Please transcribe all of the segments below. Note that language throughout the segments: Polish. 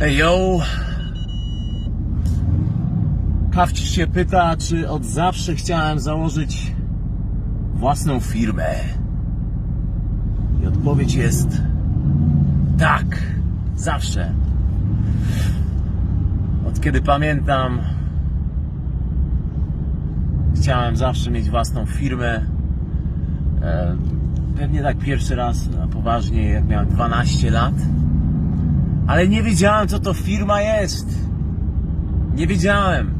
Ej, yo! Kawcisz się pyta, czy od zawsze chciałem założyć własną firmę. I odpowiedź jest tak, zawsze. Od kiedy pamiętam, chciałem zawsze mieć własną firmę. E, Pewnie tak pierwszy raz na poważnie, jak miałem 12 lat. Ale nie wiedziałem, co to firma jest. Nie wiedziałem,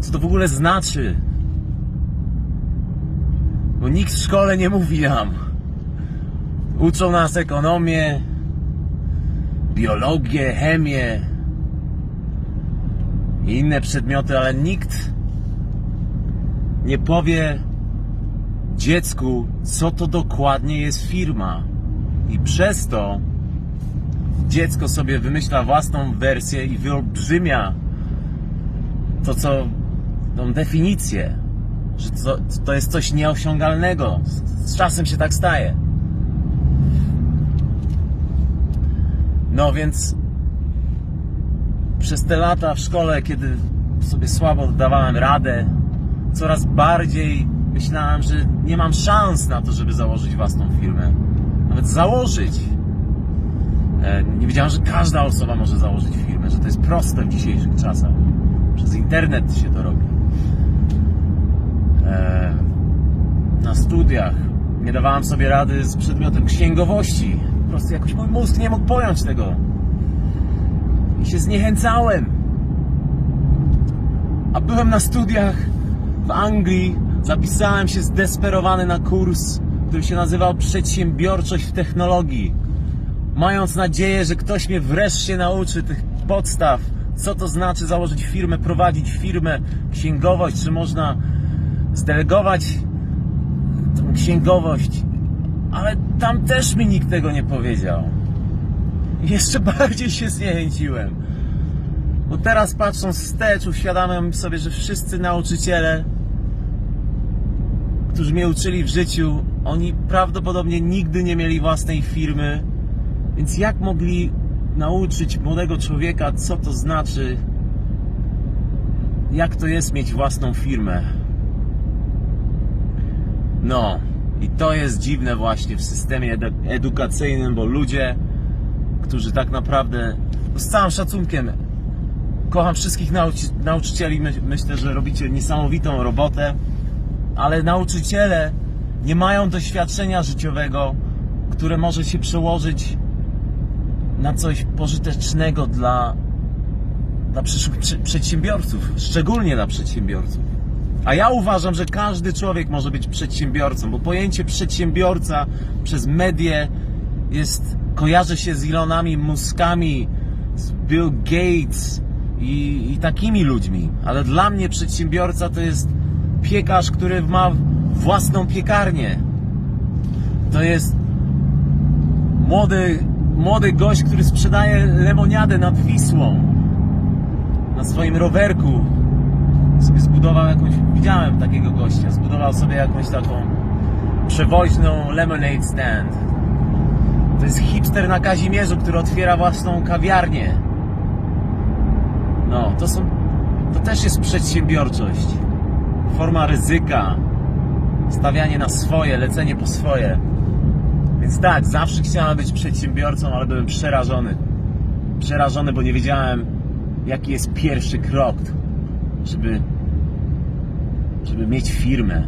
co to w ogóle znaczy. Bo nikt w szkole nie mówi nam. Uczą nas ekonomię, biologię, chemię i inne przedmioty, ale nikt nie powie dziecku, co to dokładnie jest firma. I przez to dziecko sobie wymyśla własną wersję i wyolbrzymia to, co tą definicję, że to, to jest coś nieosiągalnego. Z, z czasem się tak staje. No więc przez te lata w szkole, kiedy sobie słabo dawałem radę, coraz bardziej myślałem, że nie mam szans na to, żeby założyć własną firmę. Nawet założyć. E, Nie wiedziałem, że każda osoba może założyć firmę, że to jest proste w dzisiejszych czasach. Przez internet się to robi. E, Na studiach nie dawałem sobie rady z przedmiotem księgowości. Po prostu jakoś mój mózg nie mógł pojąć tego. I się zniechęcałem. A byłem na studiach w Anglii. Zapisałem się zdesperowany na kurs, który się nazywał Przedsiębiorczość w technologii mając nadzieję, że ktoś mnie wreszcie nauczy tych podstaw, co to znaczy założyć firmę, prowadzić firmę, księgowość, czy można zdelegować tą księgowość. Ale tam też mi nikt tego nie powiedział. Jeszcze bardziej się zniechęciłem. Bo teraz patrząc wstecz, uświadamiam sobie, że wszyscy nauczyciele, którzy mnie uczyli w życiu, oni prawdopodobnie nigdy nie mieli własnej firmy, więc jak mogli nauczyć młodego człowieka, co to znaczy, jak to jest mieć własną firmę? No, i to jest dziwne właśnie w systemie edu- edukacyjnym, bo ludzie, którzy tak naprawdę, z całym szacunkiem, kocham wszystkich nauczy- nauczycieli, my- myślę, że robicie niesamowitą robotę, ale nauczyciele nie mają doświadczenia życiowego, które może się przełożyć na coś pożytecznego dla, dla przedsiębiorców, szczególnie dla przedsiębiorców. A ja uważam, że każdy człowiek może być przedsiębiorcą, bo pojęcie przedsiębiorca przez medię jest, kojarzy się z Elonami Muskami, z Bill Gates i, i takimi ludźmi. Ale dla mnie przedsiębiorca to jest piekarz, który ma własną piekarnię. To jest młody, młody gość, który sprzedaje lemoniadę nad Wisłą na swoim rowerku. Sobie zbudował jakąś, widziałem takiego gościa, zbudował sobie jakąś taką przewoźną lemonade stand. To jest hipster na Kazimierzu, który otwiera własną kawiarnię. No, to są, to też jest przedsiębiorczość. Forma ryzyka, stawianie na swoje, lecenie po swoje. Więc tak, zawsze chciałem być przedsiębiorcą, ale byłem przerażony. Przerażony, bo nie wiedziałem, jaki jest pierwszy krok, żeby, żeby mieć firmę.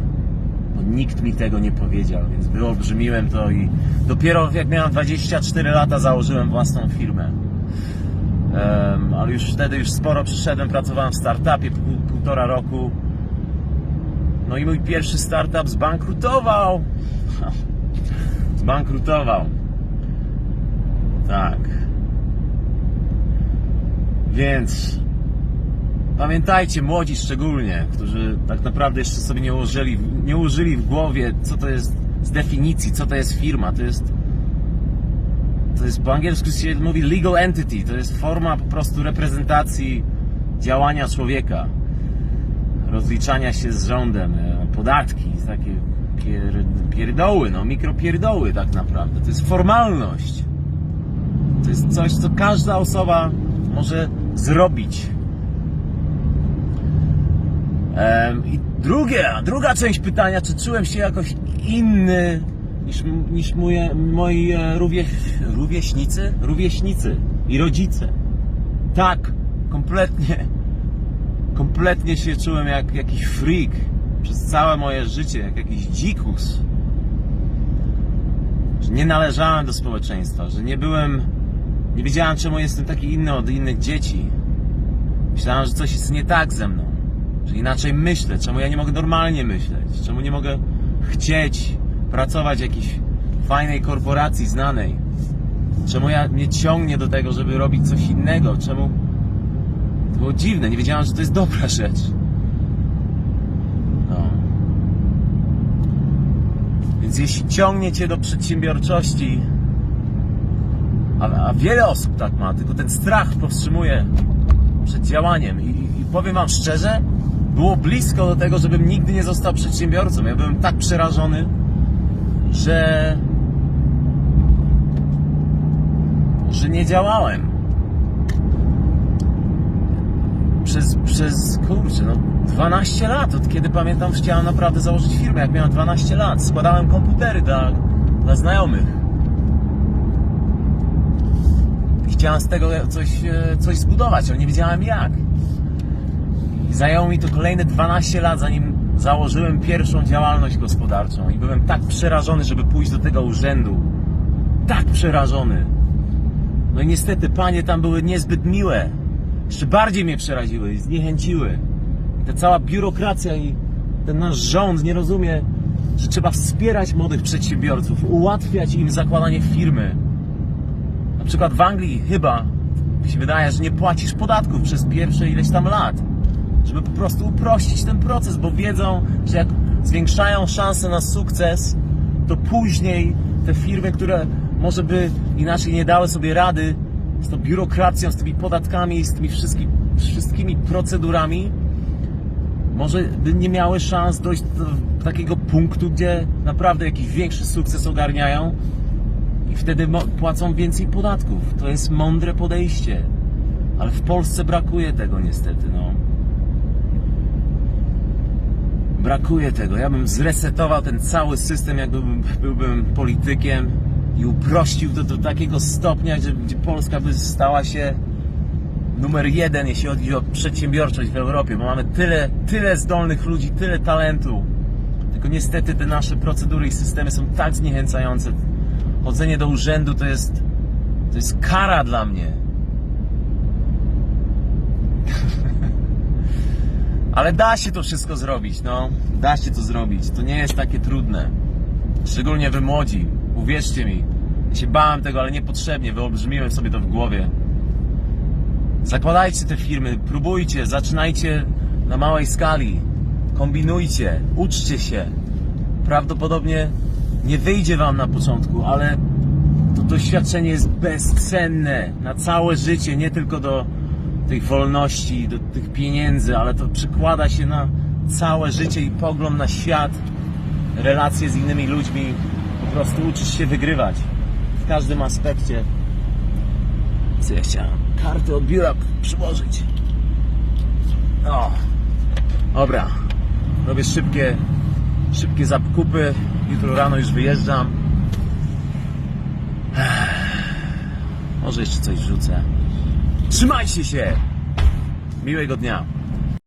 Bo nikt mi tego nie powiedział, więc wyolbrzymiłem to i dopiero jak miałem 24 lata założyłem własną firmę. Em, ale już wtedy już sporo przyszedłem, pracowałem w startupie pół, półtora roku. No i mój pierwszy startup zbankrutował. Zbankrutował. Tak. Więc pamiętajcie, młodzi szczególnie, którzy tak naprawdę jeszcze sobie nie ułożyli, nie użyli w głowie, co to jest z definicji, co to jest firma. To jest to jest po angielsku się mówi legal entity, to jest forma po prostu reprezentacji działania człowieka, rozliczania się z rządem, e, podatki, takie pier, pierdoły, no mikropierdoły tak naprawdę. To jest formalność. To jest coś, co każda osoba może zrobić. Em, I drugie, druga część pytania, czy czułem się jakoś inny niż, niż moje, moi e, rówie, rówieśnicy? Rówieśnicy i rodzice. Tak, kompletnie, kompletnie się czułem jak jakiś freak przez całe moje życie, jak jakiś dzikus. Że nie należałem do społeczeństwa, że nie byłem, nie wiedziałem czemu jestem taki inny od innych dzieci. Myślałem, że coś jest nie tak ze mną, że inaczej myślę, czemu ja nie mogę normalnie myśleć, czemu nie mogę chcieć pracować w jakiejś fajnej korporacji znanej, czemu ja mnie ciągnie do tego, żeby robić coś innego, czemu to było dziwne, nie wiedziałem, że to jest dobra rzecz. Jeśli ciągnie cię do przedsiębiorczości, a, a wiele osób tak ma, tylko ten strach powstrzymuje przed działaniem. I, I powiem Wam szczerze, było blisko do tego, żebym nigdy nie został przedsiębiorcą. Ja byłem tak przerażony, że. że nie działałem. Przez, przez kurczę, no 12 lat, od kiedy pamiętam, że chciałem naprawdę założyć firmę, jak miałem 12 lat. Składałem komputery dla, dla znajomych. I chciałem z tego coś, e, coś zbudować, ale nie wiedziałem jak. I zajęło mi to kolejne 12 lat, zanim założyłem pierwszą działalność gospodarczą. I byłem tak przerażony, żeby pójść do tego urzędu. Tak przerażony. No i niestety panie tam były niezbyt miłe. Jeszcze bardziej mnie przeraziły i zniechęciły. Ta cała biurokracja i ten nasz rząd nie rozumie, że trzeba wspierać młodych przedsiębiorców, ułatwiać im zakładanie firmy. Na przykład w Anglii chyba mi się wydaje, że nie płacisz podatków przez pierwsze ileś tam lat. Żeby po prostu uprościć ten proces, bo wiedzą, że jak zwiększają szanse na sukces, to później te firmy, które może by inaczej nie dały sobie rady z tą biurokracją, z tymi podatkami, z tymi wszystkimi, wszystkimi procedurami, może by nie miały szans dojść do takiego punktu, gdzie naprawdę jakiś większy sukces ogarniają i wtedy płacą więcej podatków. To jest mądre podejście. Ale w Polsce brakuje tego niestety, no. Brakuje tego. Ja bym zresetował ten cały system, jakbym byłbym politykiem i uprościł to do takiego stopnia, że, gdzie Polska by stała się numer jeden, jeśli chodzi o przedsiębiorczość w Europie, bo mamy tyle, tyle zdolnych ludzi, tyle talentu. Tylko niestety te nasze procedury i systemy są tak zniechęcające. Chodzenie do urzędu to jest, to jest kara dla mnie. Ale da się to wszystko zrobić, no. Da się to zrobić. To nie jest takie trudne. Szczególnie wy młodzi. Uwierzcie mi. Ja się bałem tego, ale niepotrzebnie. Wyolbrzymiłem sobie to w głowie. Zakładajcie te firmy, próbujcie, zaczynajcie na małej skali. Kombinujcie, uczcie się. Prawdopodobnie nie wyjdzie wam na początku, ale to doświadczenie jest bezcenne na całe życie, nie tylko do tej wolności, do tych pieniędzy, ale to przekłada się na całe życie i pogląd na świat, relacje z innymi ludźmi. Prostu uczysz się wygrywać w każdym aspekcie. Co ja chciałem? Karty od biura przyłożyć. O, dobra. Robię szybkie, szybkie zakupy. Jutro rano już wyjeżdżam. Może jeszcze coś wrzucę. Trzymajcie się! Miłego dnia.